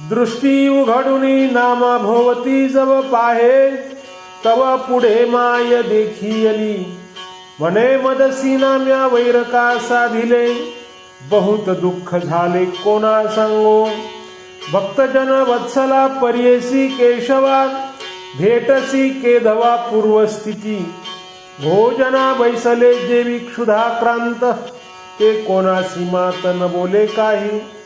दृष्टी उघडुनी नामा भोवती जव पाहे तव पुढे माय देखियली. म्हणे मदसी नाम्या वैरका साधिले बहुत दुःख झाले कोणा सांगो. भक्तजन वत्सला पर्येसी केशवा भेटसी केधवा पूर्वस्थिती. भोजना बैसले क्षुधा क्षुधाक्रांत ते कोणासी मात न बोले काही.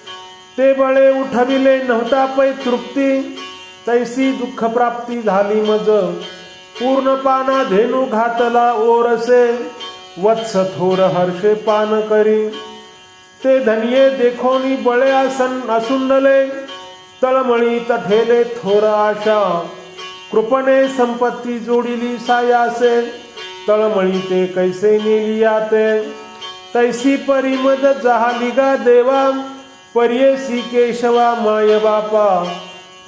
ते बळे उठविले नव्हता पै तृप्ती. तैसी दुःख प्राप्ती झाली मज. पूर्ण पाना धेनू घातला ओरसे. वत्स थोर हर्षे पान करी. ते धनिये देखोनी बळे आसन असुंडले. तळमळी तठेले थोर आशा. कृपणे संपत्ती जोडिली सायासे. तळमळी ते कैसे नेली आते तैसी परिमद जहा निगा देवा. पर्येसी केशवा माय बापा.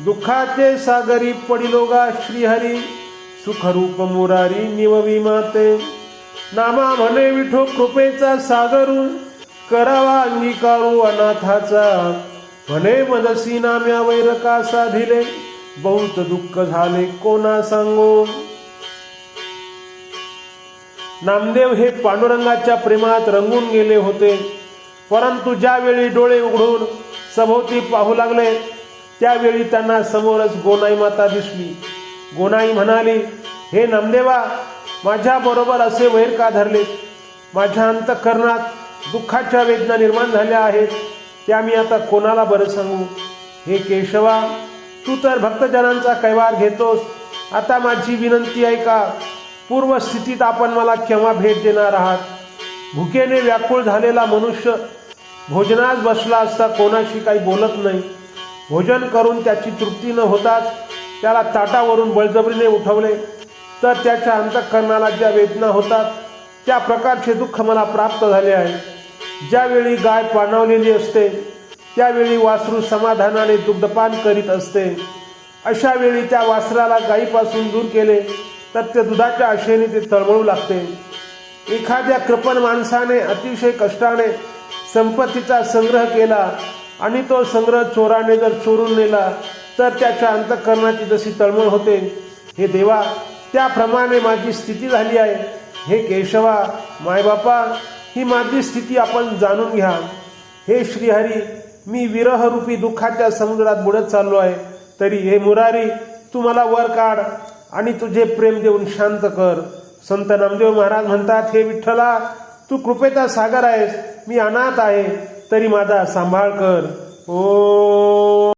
दुःखाचे सागरी पडिलोगा श्रीहरी. सुखरूप मुरारी निववी माते. नामा म्हणे विठो कृपेचा सागरू. करावा अंगीकारू अनाथाचा. म्हणे मदसी नाम्या वैरका साधिले. बहुत दुःख झाले कोणा सांगो. नामदेव हे पांडुरंगाच्या प्रेमात रंगून गेले होते. परंतु ज्यावेळी डोळे उघडून सभोवती पाहू लागले त्यावेळी त्यांना समोरच गोनाई माता दिसली. गोनाई म्हणाली हे नामदेवा माझ्या बरोबर असे वैर का धरले माझ्या अंतःकरणात दुःखाच्या वेदना निर्माण झाल्या आहेत त्या मी आता कोणाला बरं सांगू? हे केशवा तू तर भक्तजनांचा कैवार घेतोस. आता माझी विनंती आहे का पूर्व स्थितीत आपण मला केव्हा भेट देणार आहात? भुकेने व्याकुळ झालेला मनुष्य भोजनास बसला असता कोणाशी काही बोलत नाही. भोजन करून त्याची तृप्ती न होताच त्याला ताटावरून बळजबरीने उठवले. तर त्याच्या अंतःकरणाला ज्या वेदना होतात त्या प्रकारचे दुःख मला प्राप्त झाले आहे. ज्यावेळी गाय पाणवलेली असते त्यावेळी वासरू समाधानाने दुग्धपान करीत असते. अशा वेळी त्या वासराला गायीपासून दूर केले तर ते दुधाच्या आशेने ते तळमळू लागते. एखाद्या कृपण माणसाने अतिशय कष्टाने संपत्तीचा संग्रह केला आणि तो संग्रह चोराने जर चोरून नेला तर त्याच्या अंतःकरणाची जशी तळमळ होते. हे देवा त्याप्रमाणे माझी स्थिती झाली आहे. हे केशवा मायबापा ही माझी स्थिती आपण जाणून घ्या. हे श्रीहरी मी विरहरूपी दुःखाच्या समुद्रात बुडत चाललो आहे. तरी हे मुरारी तू मला वर काढ आणि तुझे प्रेम देऊन शांत कर. संत नामदेव महाराज म्हणतात हे विठ्ठला तू कृपेचा सागर आहेस मी अनाथ आहे तरी माझा सांभाळ कर. ओ